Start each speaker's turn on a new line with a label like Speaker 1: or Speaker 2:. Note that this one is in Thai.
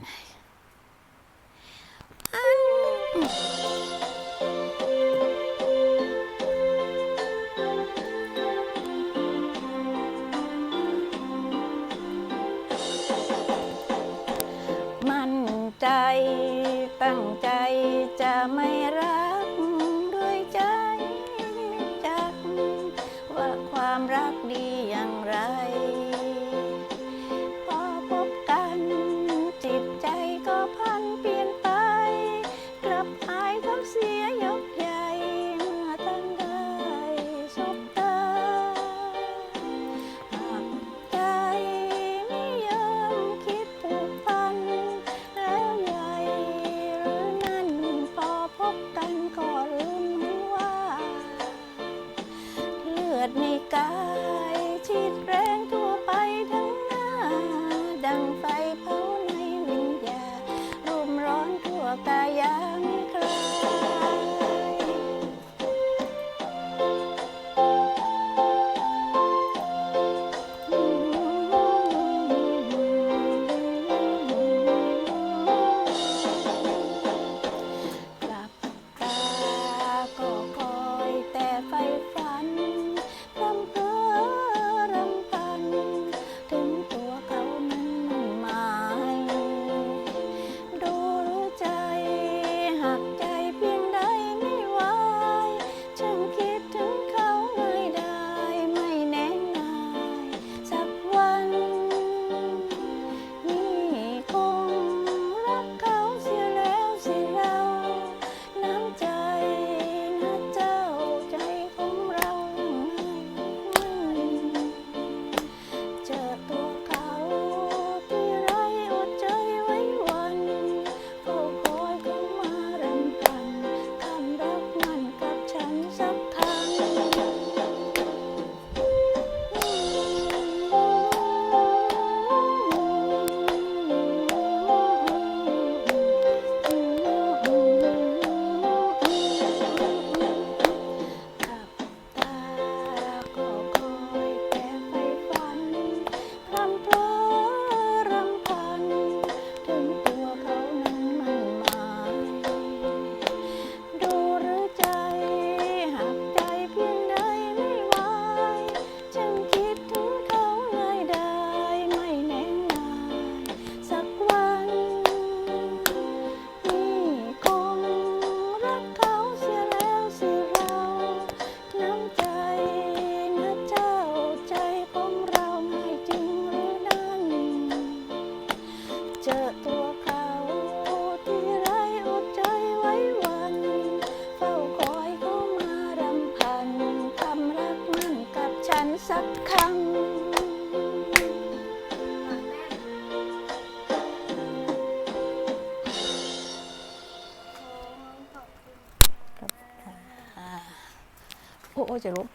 Speaker 1: มั่นใจตั้งใจจะไม่รักด้วยใจจักว่าความรักดีอย่างไร God. 호재로?